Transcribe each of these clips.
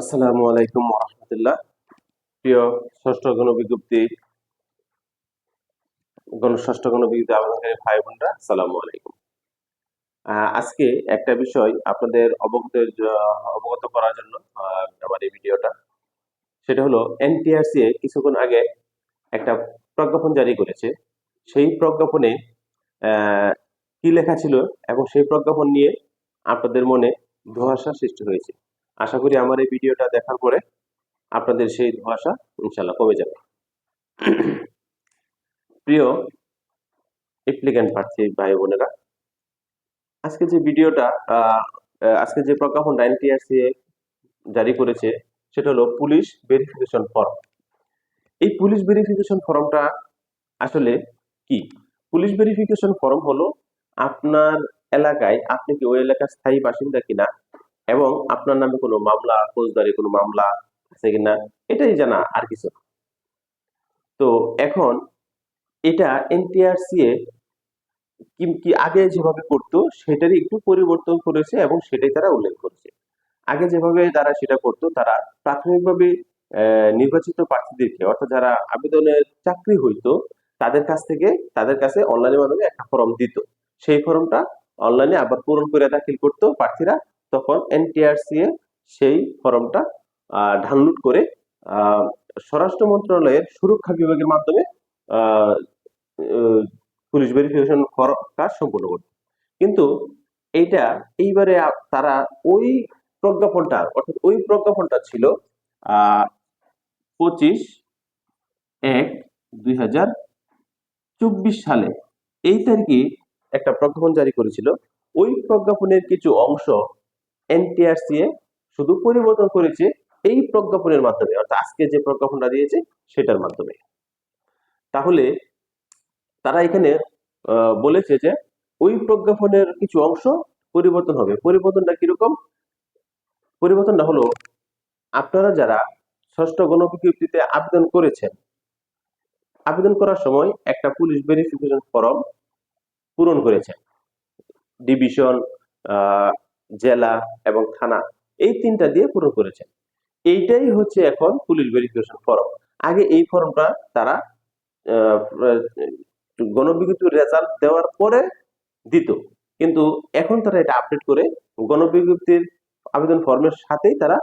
আসসালামু আলাইকুম রহমতুল্লাহ। প্রিয় ষষ্ঠ গণ বিজ্ঞপ্তি গণ ষষ্ঠ গণ বিজ্ঞপ্তি আবেদনকারী ভাই বোনরা, আসসালামু আলাইকুম। আজকে একটা বিষয় আপনাদের অবগত অবগত করার জন্য আমার এই ভিডিওটা। সেটা হলো, এনটিআরসি কিছুক্ষণ আগে একটা প্রজ্ঞাপন জারি করেছে। সেই প্রজ্ঞাপনে কি লেখা ছিল এবং সেই প্রজ্ঞাপন নিয়ে আপনাদের মনে ধোঁয়াশা সৃষ্টি হয়েছে। আশা করি আমার এই ভিডিওটা দেখার পরে আপনাদের সেই ধোঁয়াশা ইনশাল্লাহ কমে যাবে। প্রিয় অ্যাপ্লিক্যান্ট প্রার্থী ভাই বোনেরা, আজকে যে ভিডিওটা আজকে যে প্রজ্ঞাপনটা এনটিআরসি জারি করেছে, সেটা হলো পুলিশ ভেরিফিকেশন ফর্ম এই পুলিশ ভেরিফিকেশন ফর্মটা আসলে কি? পুলিশ ভেরিফিকেশন ফর্ম হলো আপনার এলাকায়, আপনি কি ওই এলাকার স্থায়ী বাসিন্দা কিনা? এবং আপনার নামে কোনো মামলা, ফৌজদারি কোনো মামলা আছে কিনা, এটাই জানা আর কিছু না। তো এখন এটা এনটিআরসি এ কি আগে যেভাবে করতো, সেটারই একটু পরিবর্তন করেছে এবং সেটাই তারা উল্লেখ করেছে আগে যেভাবে তারা সেটা করতো, তারা প্রাথমিকভাবে নির্বাচিত প্রার্থীদেরকে, অর্থাৎ যারা আবেদনের চাকরি হইতো, তাদের কাছ থেকে, তাদের কাছে অনলাইনের মাধ্যমে একটা ফর্ম দিত সেই ফর্মটা অনলাইনে আবার পূরণ করে দাখিল করতো প্রার্থীরা তখন এনটিআরসি এ সেই ফর্মটা ডাউনলোড করে স্বরাষ্ট্র মন্ত্রণালয়ের সুরক্ষা বিভাগের মাধ্যমে পুলিশ ভেরিফিকেশন কাজ সম্পূর্ণ করত। কিন্তু এইটা এইবারে তারা ওই প্রজ্ঞাপনটা, অর্থাৎ ওই প্রজ্ঞাপনটা ছিল পঁচিশ এক দুই সালে। এই তারিখে একটা প্রজ্ঞাপন জারি করেছিল। ওই প্রজ্ঞাপনের কিছু অংশ এনটিআরসি এ শুধু পরিবর্তন করেছে এই প্রজ্ঞাপনের মাধ্যমে, অর্থাৎ আজকে যে প্রজ্ঞাপনটা দিয়েছে সেটার মাধ্যমে। তাহলে তারা এখানে বলেছে যে ওই প্রজ্ঞাপনের কিছু অংশ পরিবর্তন হবে। পরিবর্তনটা কীরকম? পরিবর্তনটা হলো আপনারা যারা ষষ্ঠ গণবিজ্ঞপ্তিতে আবেদন করেছেন, আবেদন করার সময় একটা পুলিশ ভেরিফিকেশন ফর্ম পূরণ করেছেন। ডিভিশন জেলা এবং থানা এই তিনটা দিয়ে পূরণ করেছেন। এইটাই হচ্ছে এখন পুলিশ ভেরিফিকেশন ফর্ম আগে এই ফর্মটা তারা আহ, গণবিজ্ঞপ্তির রেজাল্ট দেওয়ার পরে দিত। কিন্তু এখন তারা এটা আপডেট করে গণবিজ্ঞপ্তির আবেদন ফর্মের সাথেই তারা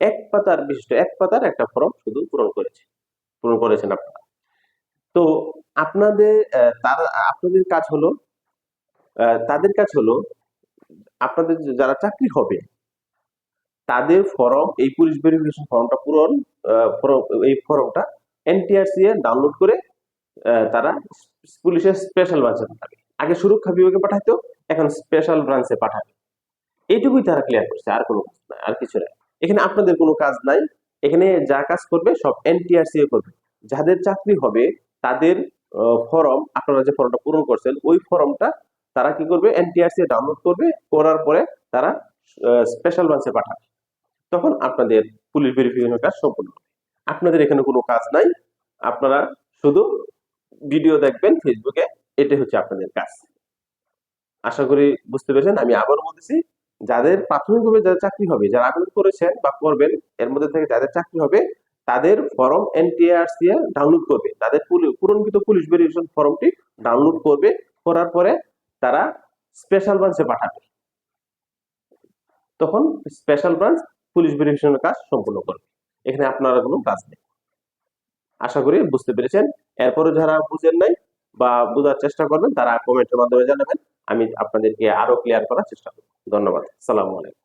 এক পাতার বিশিষ্ট এক পাতার একটা ফর্ম শুধু পূরণ করেছে। পূরণ করেছেন আপনারা। তো আপনাদের তারা আপনাদের কাজ হলো তাদের কাজ হলো আপনাদের যারা চাকরি হবে, তাদের ফর্ম এই পুলিশ ভেরিফিকেশন ফর্মটা পূরণ এই ফর্মটা এনটিআরসি এ ডাউনলোড করে তারা পুলিশের স্পেশাল ব্রাঞ্চে পাঠাবে। আগে সুরক্ষা বিভাগে পাঠাইতো, এখন স্পেশাল ব্রাঞ্চে পাঠাবে। এইটুকুই তারা ক্লিয়ার করছে, আর কোনো কাজ নাই, আর কিছু নাই। এখানে আপনাদের কোনো কাজ নাই, এখানে যা কাজ করবে সব এনটিআরসি এ করবে। যাদের চাকরি হবে, তাদের ফর্ম আপনারা যে ফর্মটা পূরণ করছেন, ওই ফর্মটা তারা কি করবে? এনটিআরসি ডাউনলোড করবে, করার পরে তারা স্পেশাল ব্রাঞ্চে পাঠাবে। তখন আপনাদের পুলিশ ভেরিফিকেশন কাজ সম্পূর্ণ আপনাদের এখানে কোনো কাজ নাই। আপনারা শুধু ভিডিও দেখবেন ফেসবুকে এটাই হচ্ছে আপনাদের কাজ। আশা করি বুঝতে পেরেছেন। আমি আবার বলতেছি, যাদের প্রাথমিকভাবে যাদের চাকরি হবে, যারা আবেদন করেছেন বা করবেন, এর মধ্যে থেকে যাদের চাকরি হবে, তাদের ফর্ম এনটিআরসি ডাউনলোড করবে। তাদের পূরণকৃত পুলিশ ভেরিফিকেশন ফর্মটি ডাউনলোড করবে। করার পরে তারা স্পেশাল ব্রাঞ্চে পাঠাবে। তখন স্পেশাল ব্রাঞ্চ পুলিশ ভেরিফিকেশনের কাজ সম্পূর্ণ করবে। এখানে আপনারা কোনো কাজ নেই। আশা করি বুঝতে পেরেছেন। এরপরে যারা বুঝেন নাই বা বোঝার চেষ্টা করবেন, তারা কমেন্টের মাধ্যমে জানাবেন। আমি আপনাদেরকে আরও ক্লিয়ার করার চেষ্টা করব। ধন্যবাদ। সালামু আলাইকুম।